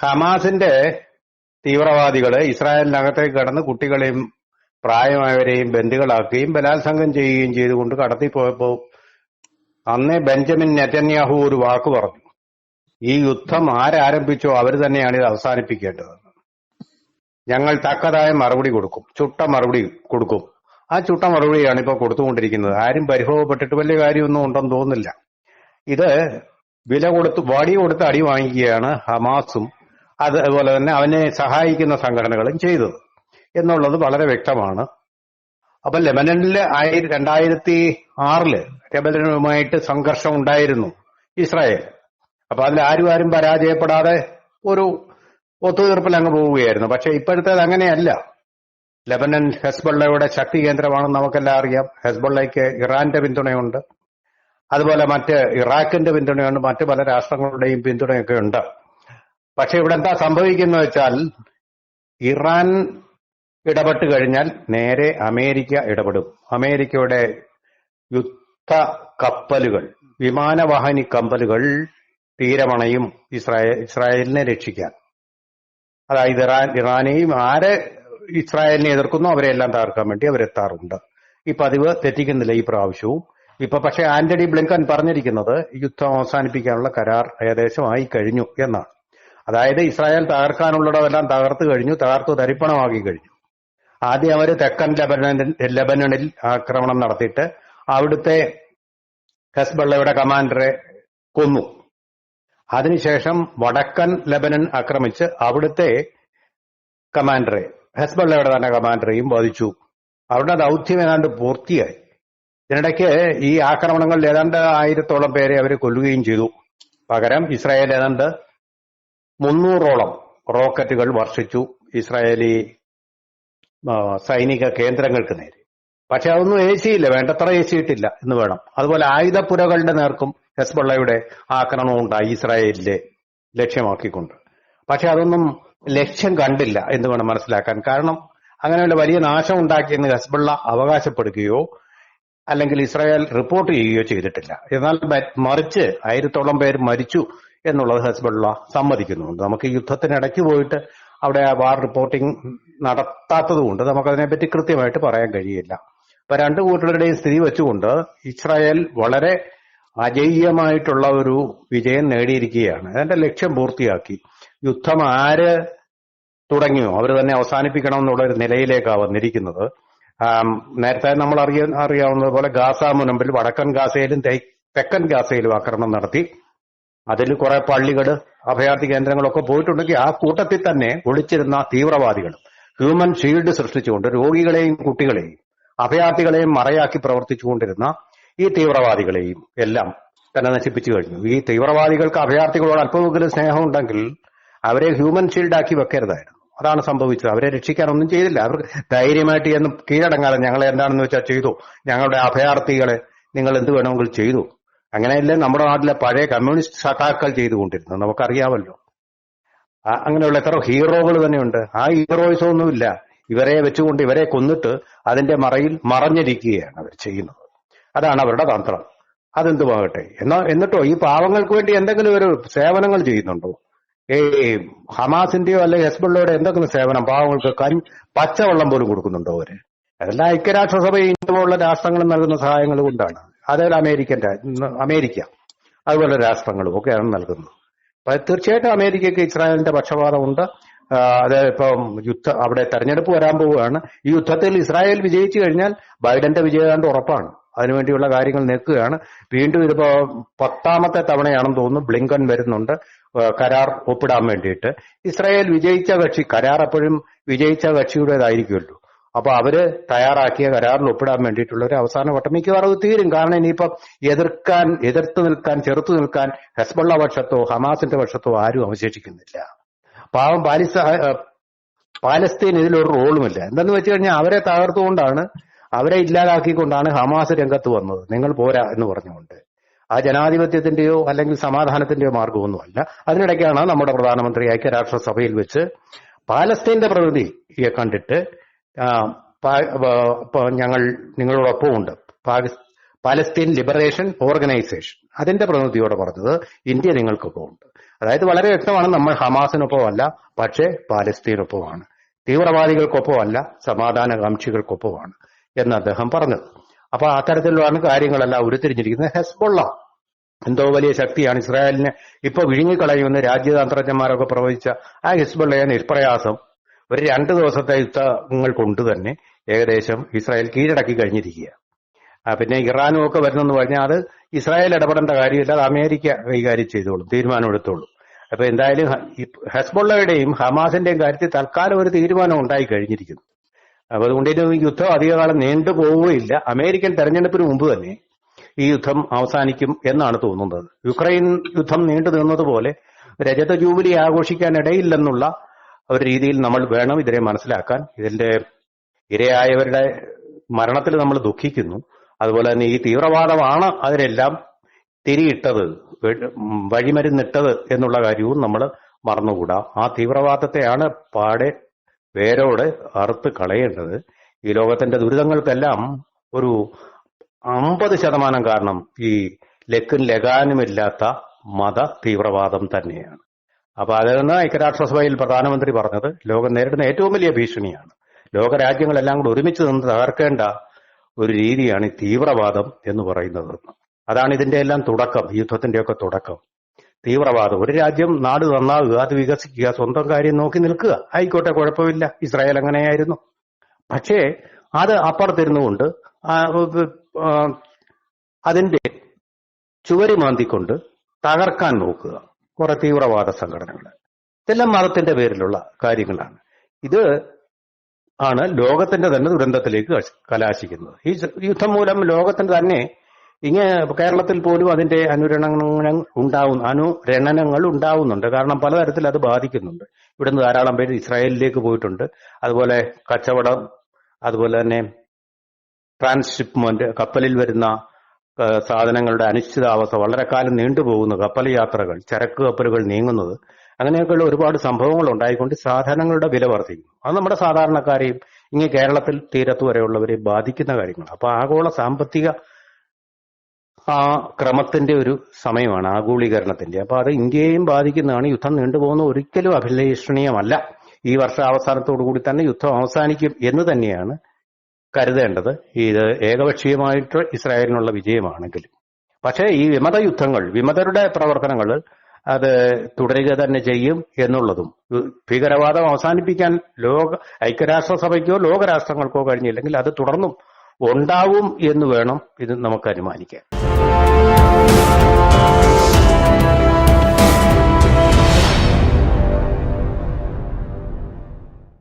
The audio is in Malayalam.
ഹമാസിന്റെ തീവ്രവാദികൾ ഇസ്രായേലിനകത്തേക്ക് കടന്ന് കുട്ടികളെയും പ്രായമായവരെയും ബന്ധുക്കളാക്കുകയും ബലാത്സംഗം ചെയ്യുകയും ചെയ്തുകൊണ്ട് കടത്തിപ്പോയപ്പോ അന്നേ ബെഞ്ചമിൻ നെതന്യാഹു ഒരു വാക്ക് പറഞ്ഞു. ഈ യുദ്ധം ആരാരംഭിച്ചോ അവർ തന്നെയാണ് ഇത് അവസാനിപ്പിക്കേണ്ടത്. ഞങ്ങൾ തക്കതായ മറുപടി കൊടുക്കും. ചുട്ട മറുപടി കൊടുക്കും. ആ ചുട്ട മറുപടിയാണ് ഇപ്പൊ കൊടുത്തുകൊണ്ടിരിക്കുന്നത്. ആരും പരിഭവപ്പെട്ടിട്ട് വലിയ കാര്യമൊന്നും ഉണ്ടെന്ന് തോന്നുന്നില്ല. ഇത് വില കൊടുത്ത് വടി കൊടുത്ത് അടി വാങ്ങിക്കുകയാണ് ഹമാസും അതുപോലെ തന്നെ അവനെ സഹായിക്കുന്ന സംഘടനകളും ചെയ്തത് എന്നുള്ളത് വളരെ വ്യക്തമാണ്. അപ്പൊ ലെബനനിൽ ആയിര രണ്ടായിരത്തി ആറിൽ ലെബനനുമായിട്ട് സംഘർഷം ഉണ്ടായിരുന്നു ഇസ്രായേൽ. അപ്പൊ അതിൽ ആരും ആരും പരാജയപ്പെടാതെ ഒരു ഒത്തുതീർപ്പിൽ അങ്ങ് പോവുകയായിരുന്നു. പക്ഷെ ഇപ്പോഴത്തേത് അങ്ങനെയല്ല. ലെബനൻ ഹെസ്ബള്ളയുടെ ശക്തി കേന്ദ്രമാണെന്ന് നമുക്കെല്ലാം അറിയാം. ഹെസ്ബള്ളയ്ക്ക് ഇറാന്റെ പിന്തുണയുണ്ട്. അതുപോലെ മറ്റ് ഇറാഖിന്റെ പിന്തുണയുണ്ട്. മറ്റ് പല രാഷ്ട്രങ്ങളുടെയും പിന്തുണയൊക്കെ ഉണ്ട്. പക്ഷെ ഇവിടെ എന്താ സംഭവിക്കുന്ന വെച്ചാൽ ഇറാൻ ഇടപെട്ട് കഴിഞ്ഞാൽ നേരെ അമേരിക്ക ഇടപെടും. അമേരിക്കയുടെ യുദ്ധ കപ്പലുകൾ വിമാനവാഹിനി കപ്പലുകൾ തീരമണയും ഇസ്രായേൽ ഇസ്രായേലിനെ രക്ഷിക്കാൻ. അതായത് ഇറാൻ ഇറാനെയും ആരെ ഇസ്രായേലിനെ എതിർക്കുന്നു അവരെല്ലാം തകർക്കാൻ വേണ്ടി അവരെത്താറുണ്ട്. ഈ പതിവ് തെറ്റിക്കുന്നില്ല ഈ പ്രാവശ്യവും. ഇപ്പൊ പക്ഷെ ആന്റണി ബ്ലിങ്കൻ പറഞ്ഞിരിക്കുന്നത് യുദ്ധം അവസാനിപ്പിക്കാനുള്ള കരാർ ഏകദേശമായി കഴിഞ്ഞു എന്നാണ്. അതായത് ഇസ്രായേൽ തകർക്കാനുള്ളതെല്ലാം തകർത്തു കഴിഞ്ഞു തകർത്തു തരിപ്പണമാക്കി കഴിഞ്ഞു. ആദ്യം അവർ തെക്കൻ ലബനനിൽ ലബനനിൽ ആക്രമണം നടത്തിയിട്ട് അവിടുത്തെ ഹെസ്ബള്ളയുടെ കമാൻഡറെ കൊന്നു. അതിനുശേഷം വടക്കൻ ലബനൻ ആക്രമിച്ച് അവിടുത്തെ കമാൻഡറെ ഹെസ്ബള്ളയുടെ തന്നെ കമാൻഡറെയും വധിച്ചു. അവരുടെ ദൗത്യം ഏതാണ്ട് പൂർത്തിയായി. ഇതിനിടയ്ക്ക് ഈ ആക്രമണങ്ങളിൽ ഏതാണ്ട് ആയിരത്തോളം പേരെ അവർ കൊല്ലുകയും ചെയ്തു. പകരം ഇസ്രായേൽ ഏതാണ്ട് മുന്നൂറോളം റോക്കറ്റുകൾ വർഷിച്ചു ഇസ്രായേലി സൈനിക കേന്ദ്രങ്ങൾക്ക് നേരെ. പക്ഷെ അതൊന്നും ഏശിയില്ല വേണ്ടത്ര ഏശിയിട്ടില്ല എന്ന് വേണം. അതുപോലെ ആയുധപ്പുരകളുടെ നേർക്കും ഹെസ്ബള്ളയുടെ ആക്രമണം ഉണ്ടായി ഇസ്രായേലിലെ ലക്ഷ്യമാക്കിക്കൊണ്ട്. പക്ഷെ അതൊന്നും ലക്ഷ്യം കണ്ടില്ല എന്ന് വേണം മനസ്സിലാക്കാൻ. കാരണം അങ്ങനെയുള്ള വലിയ നാശം ഉണ്ടാക്കിയെന്ന് ഹെസ്ബള്ള അവകാശപ്പെടുകയോ അല്ലെങ്കിൽ ഇസ്രായേൽ റിപ്പോർട്ട് ചെയ്യുകയോ ചെയ്തിട്ടില്ല. എന്നാൽ മറിച്ച് ആയിരത്തോളം പേർ മരിച്ചു എന്നുള്ളത് ഹസ്ബുള്ള സമ്മതിക്കുന്നുണ്ട്. നമുക്ക് യുദ്ധത്തിനിടയ്ക്ക് പോയിട്ട് അവിടെ വാർ റിപ്പോർട്ടിംഗ് നടത്താത്തത് കൊണ്ട് നമുക്കതിനെപ്പറ്റി കൃത്യമായിട്ട് പറയാൻ കഴിയില്ല. അപ്പൊ രണ്ടു കൂട്ടരുടെയും സ്ഥിതി വെച്ചുകൊണ്ട് ഇസ്രായേൽ വളരെ അജയ്യമായിട്ടുള്ള ഒരു വിജയം നേടിയിരിക്കുകയാണ്. അതിന്റെ ലക്ഷ്യം പൂർത്തിയാക്കി. യുദ്ധം ആര് തുടങ്ങിയോ? അവർ തന്നെ അവസാനിപ്പിക്കണം എന്നുള്ള ഒരു നിലയിലേക്കാണ് വന്നിരിക്കുന്നത് നേരത്തെ നമ്മൾ അറിയ അറിയാവുന്നതുപോലെ ഗാസ മുനമ്പിൽ വടക്കൻ ഗാസയിലും തെക്കൻ ഗാസയിലും ആക്രമണം നടത്തി. അതിൽ കുറെ പള്ളികൾ അഭയാർത്ഥി കേന്ദ്രങ്ങളൊക്കെ പോയിട്ടുണ്ടെങ്കിൽ ആ കൂട്ടത്തിൽ തന്നെ ഒളിച്ചിരുന്ന തീവ്രവാദികൾ ഹ്യൂമൻ ഷീൽഡ് സൃഷ്ടിച്ചുകൊണ്ട് രോഗികളെയും കുട്ടികളെയും അഭയാർത്ഥികളെയും മറയാക്കി പ്രവർത്തിച്ചുകൊണ്ടിരുന്ന ഈ തീവ്രവാദികളെയും എല്ലാം തന്നെ നശിപ്പിച്ചു കഴിഞ്ഞു. ഈ തീവ്രവാദികൾക്ക് അഭയാർത്ഥികളോട് അല്പമെങ്കിലും സ്നേഹമുണ്ടെങ്കിൽ അവരെ ഹ്യൂമൻ ഷീൽഡ് ആക്കി വെക്കരുതായിരുന്നു. അതാണ് സംഭവിച്ചത്. അവരെ രക്ഷിക്കാനൊന്നും ചെയ്തില്ല. അവർ ധൈര്യമായിട്ട് എന്ന് കീഴടങ്ങാതെ ഞങ്ങളെ എന്താണെന്ന് വെച്ചാൽ ചെയ്തു. ഞങ്ങളുടെ അഭയാർത്ഥികളെ നിങ്ങൾ എന്ത് വേണമെങ്കിൽ ചെയ്തു. അങ്ങനെയല്ലേ നമ്മുടെ നാട്ടിലെ പഴയ കമ്മ്യൂണിസ്റ്റ് സഖാക്കൾ ചെയ്തുകൊണ്ടിരുന്നത്? നമുക്കറിയാമല്ലോ. അങ്ങനെയുള്ള എത്ര ഹീറോകൾ തന്നെയുണ്ട്. ആ ഹീറോയിസം ഒന്നുമില്ല. ഇവരെ വെച്ചുകൊണ്ട് ഇവരെ കൊന്നിട്ട് അതിന്റെ മറയിൽ മറഞ്ഞിരിക്കുകയാണ് അവർ ചെയ്യുന്നത്. അതാണ് അവരുടെ തന്ത്രം. അതെന്തുമാകട്ടെ? എന്നാ എന്നിട്ടോ ഈ പാവങ്ങൾക്ക് വേണ്ടി എന്തെങ്കിലും ഒരു സേവനങ്ങൾ ചെയ്യുന്നുണ്ടോ? ഈ ഹമാസിന്റെയോ അല്ലെങ്കിൽ ഹെസ്ബുള്ളയുടെ എന്തെങ്കിലും സേവനം പാവങ്ങൾക്ക് കൻ പച്ചവെള്ളം പോലും കൊടുക്കുന്നുണ്ടോ അവർ? അതെല്ലാം ഐക്യരാഷ്ട്രസഭ ഇന്ത്യ പോലുള്ള രാഷ്ട്രങ്ങളും നൽകുന്ന സഹായങ്ങൾ കൊണ്ടാണ്. അതേപോലെ അമേരിക്കൻ അമേരിക്ക അതുപോലെ രാഷ്ട്രങ്ങളും ഒക്കെയാണ് നൽകുന്നത്. അപ്പൊ തീർച്ചയായിട്ടും അമേരിക്കയ്ക്ക് ഇസ്രായേലിന്റെ പക്ഷപാതമുണ്ട് അതായത് അത് ഇപ്പം യുദ്ധ അവിടെ തെരഞ്ഞെടുപ്പ് വരാൻ പോവുകയാണ്. ഈ യുദ്ധത്തിൽ ഇസ്രായേൽ വിജയിച്ചു കഴിഞ്ഞാൽ ബൈഡന്റെ വിജയകാണ്ട് ഉറപ്പാണ്. അതിനുവേണ്ടിയുള്ള കാര്യങ്ങൾ നിൽക്കുകയാണ് വീണ്ടും ഇതിപ്പോ പത്താമത്തെ തവണയാണെന്ന് തോന്നുന്നു ബ്ലിങ്കൺ വരുന്നുണ്ട്. കരാർ ഒപ്പിടാൻ വേണ്ടിയിട്ട്. ഇസ്രായേൽ വിജയിച്ച കക്ഷി കരാർ എപ്പോഴും വിജയിച്ച കക്ഷിയുടേതായിരിക്കുമല്ലോ. അപ്പൊ അവർ തയ്യാറാക്കിയ കരാറിൽ ഒപ്പിടാൻ വേണ്ടിയിട്ടുള്ള ഒരു അവസാന വട്ടം. മിക്കവാറും തീരും. കാരണം ഇനിയിപ്പം എതിർക്കാൻ എതിർത്ത് നിൽക്കാൻ ചെറുത്തു നിൽക്കാൻ ഹെസ്ബുള്ള പക്ഷത്തോ ഹമാസിന്റെ പക്ഷത്തോ ആരും അവശേഷിക്കുന്നില്ല. പാവം പാലിസ പാലസ്തീൻ ഇതിലൊരു റോളുമില്ല. എന്തെന്ന് വെച്ച് കഴിഞ്ഞാൽ അവരെ തകർത്തുകൊണ്ടാണ് അവരെ ഇല്ലാതാക്കിക്കൊണ്ടാണ് ഹമാസ് രംഗത്ത് വന്നത്. നിങ്ങൾ പോരാ എന്ന് പറഞ്ഞുകൊണ്ട്. ആ ജനാധിപത്യത്തിന്റെയോ അല്ലെങ്കിൽ സമാധാനത്തിന്റെയോ മാർഗമൊന്നുമല്ല അതിനിടയ്ക്കാണ് നമ്മുടെ പ്രധാനമന്ത്രി ഐക്യരാഷ്ട്രസഭയിൽ വെച്ച് പാലസ്തീന്റെ പ്രതിനിധിയെ കണ്ടിട്ട് ഞങ്ങൾ നിങ്ങളോടൊപ്പം ഉണ്ട്. Palestine Liberation Organization. അതിന്റെ പ്രതിനിധിയോട് പറഞ്ഞത് ഇന്ത്യ നിങ്ങൾക്കൊപ്പം ഉണ്ട്. അതായത് വളരെ വ്യക്തമാണ് നമ്മൾ ഹമാസിനൊപ്പമല്ല പക്ഷേ പാലസ്തീനൊപ്പമാണ്. തീവ്രവാദികൾക്കൊപ്പമല്ല സമാധാനകാംക്ഷികൾക്കൊപ്പമാണ് എന്ന് അദ്ദേഹം പറഞ്ഞത്. അപ്പൊ അത്തരത്തിലുള്ളതാണ് കാര്യങ്ങളെല്ലാം ഉരുത്തിരിഞ്ഞിരിക്കുന്നത് ഹെസ്ബുള്ള. എന്തോ വലിയ ശക്തിയാണ് ഇസ്രായേലിനെ ഇപ്പൊ വിഴുങ്ങിക്കളയുമെന്ന് രാജ്യതന്ത്രജ്ഞന്മാരൊക്കെ പ്രവചിച്ച ആ ഹിസ്ബുള്ളയെ നിഷ്പ്രയാസം ഒരു രണ്ട് ദിവസത്തെ യുദ്ധങ്ങൾ കൊണ്ട് തന്നെ. ഏകദേശം ഇസ്രായേൽ കീഴടക്കി കഴിഞ്ഞിരിക്കുക. പിന്നെ ഇറാനും ഒക്കെ വരുന്നെന്ന് പറഞ്ഞാൽ അത് ഇസ്രായേൽ ഇടപെടേണ്ട കാര്യമില്ല അത് അമേരിക്ക കൈകാര്യം ചെയ്തോളും തീരുമാനം എടുത്തോളും. അപ്പൊ എന്തായാലും ഹെസ്ബുള്ളയുടെയും ഹമാസിന്റെയും കാര്യത്തിൽ തൽക്കാലം ഒരു തീരുമാനം ഉണ്ടായി കഴിഞ്ഞിരിക്കുന്നു. അപ്പൊ അതുകൊണ്ട് ഇനി യുദ്ധം അധികകാലം നീണ്ടു പോവുകയില്ല. അമേരിക്കൻ തെരഞ്ഞെടുപ്പിന് മുമ്പ് തന്നെ ഈ യുദ്ധം അവസാനിക്കും എന്നാണ് തോന്നുന്നത്. യുക്രൈൻ യുദ്ധം നീണ്ടു നിന്നതുപോലെ രജത ജൂബിലി ആഘോഷിക്കാൻ ഇടയില്ലെന്നുള്ള ഒരു രീതിയിൽ നമ്മൾ വേണം ഇതിനെ മനസ്സിലാക്കാൻ. ഇതിന്റെ ഇരയായവരുടെ മരണത്തിൽ നമ്മൾ ദുഃഖിക്കുന്നു. അതുപോലെ തന്നെ ഈ തീവ്രവാദമാണ് അതിനെല്ലാം തിരിയിട്ടത് വഴിമരുന്നിട്ടത് എന്നുള്ള കാര്യവും നമ്മൾ മറന്നുകൂടാ. ആ തീവ്രവാദത്തെയാണ് പാടെ വേരോടെ അറുത്ത് കളയേണ്ടത്. ഈ ലോകത്തിന്റെ ദുരിതങ്ങൾക്കെല്ലാം ഒരു അമ്പത് ശതമാനം കാരണം ഈ ലക്കും ലഗാനുമില്ലാത്ത മത തീവ്രവാദം തന്നെയാണ്. അപ്പൊ അതെന്ന് ഐക്യരാഷ്ട്രസഭയിൽ പ്രധാനമന്ത്രി പറഞ്ഞത് ലോകം നേരിടുന്ന ഏറ്റവും വലിയ ഭീഷണിയാണ്. ലോകരാജ്യങ്ങളെല്ലാം കൂടെ ഒരുമിച്ച് നിന്ന് തകർക്കേണ്ട ഒരു രീതിയാണ് ഈ തീവ്രവാദം എന്ന് പറയുന്നത്. അതാണ് ഇതിന്റെ എല്ലാം തുടക്കം യുദ്ധത്തിന്റെയൊക്കെ തുടക്കം. തീവ്രവാദം ഒരു രാജ്യം നാട് നന്നാവുക അത് വികസിക്കുക സ്വന്തം കാര്യം നോക്കി നിൽക്കുക ആയിക്കോട്ടെ കുഴപ്പമില്ല. ഇസ്രായേൽ അങ്ങനെയായിരുന്നു. പക്ഷേ അത് അപ്പുറത്തിരുന്നുകൊണ്ട് അതിന്റെ ചുവരി മാന്തിക്കൊണ്ട് തകർക്കാൻ നോക്കുക. കുറെ തീവ്രവാദ സംഘടനകൾ. ഇതെല്ലാം മതത്തിന്റെ പേരിലുള്ള കാര്യങ്ങളാണ്. ഇത് ആണ് ലോകത്തിന്റെ തന്നെ ദുരന്തത്തിലേക്ക് കലാശിക്കുന്നത്. ഈ യുദ്ധം മൂലം ലോകത്തിന് തന്നെ ഇങ്ങനെ കേരളത്തിൽ പോലും അതിന്റെ അനുരണങ്ങൾ ഉണ്ടാവും അനുരണനങ്ങൾ ഉണ്ടാവുന്നുണ്ട്. കാരണം പലതരത്തിൽ അത് ബാധിക്കുന്നുണ്ട്. ഇവിടുന്ന് ധാരാളം പേര് ഇസ്രായേലിലേക്ക് പോയിട്ടുണ്ട്. അതുപോലെ കച്ചവടം അതുപോലെ തന്നെ ട്രാൻസ്ഷിപ്മെന്റ് കപ്പലിൽ വരുന്ന സാധനങ്ങളുടെ അനിശ്ചിതാവസ്ഥ വളരെ കാലം നീണ്ടുപോകുന്നു. കപ്പൽ യാത്രകൾ ചരക്ക് കപ്പലുകൾ നീങ്ങുന്നത് അങ്ങനെയൊക്കെയുള്ള ഒരുപാട് സംഭവങ്ങൾ ഉണ്ടായിക്കൊണ്ട് സാധനങ്ങളുടെ വില വർദ്ധിക്കുന്നു. അത് നമ്മുടെ സാധാരണക്കാരെയും ഇങ്ങ് കേരളത്തിൽ തീരത്ത് വരെയുള്ളവരെ ബാധിക്കുന്ന കാര്യങ്ങൾ അപ്പൊ ആഗോള സാമ്പത്തിക ആ ക്രമത്തിന്റെ ഒരു സമയമാണ് ആഗോളീകരണത്തിന്റെ. അപ്പൊ അത് ഇന്ത്യയെയും ബാധിക്കുന്നതാണ്. യുദ്ധം നീണ്ടുപോകുന്ന ഒരിക്കലും അഭിലഷണീയമല്ല. ഈ വർഷ അവസാനത്തോടു കൂടി തന്നെ യുദ്ധം അവസാനിക്കും എന്ന് തന്നെയാണ് കരുതേണ്ടത് ഇത് ഏകപക്ഷീയമായിട്ട് ഇസ്രായേലിനുള്ള വിജയമാണെങ്കിലും പക്ഷേ ഈ വിമത യുദ്ധങ്ങൾ വിമതരുടെ പ്രവർത്തനങ്ങൾ അത് തുടരുക തന്നെ ചെയ്യും എന്നുള്ളതും ഭീകരവാദം അവസാനിപ്പിക്കാൻ ലോക ഐക്യരാഷ്ട്രസഭയ്ക്കോ ലോകരാഷ്ട്രങ്ങൾക്കോ കഴിഞ്ഞില്ലെങ്കിൽ അത് തുടർന്നും ഉണ്ടാവും എന്ന് വേണം ഇത് നമുക്ക് അനുമാനിക്കാൻ.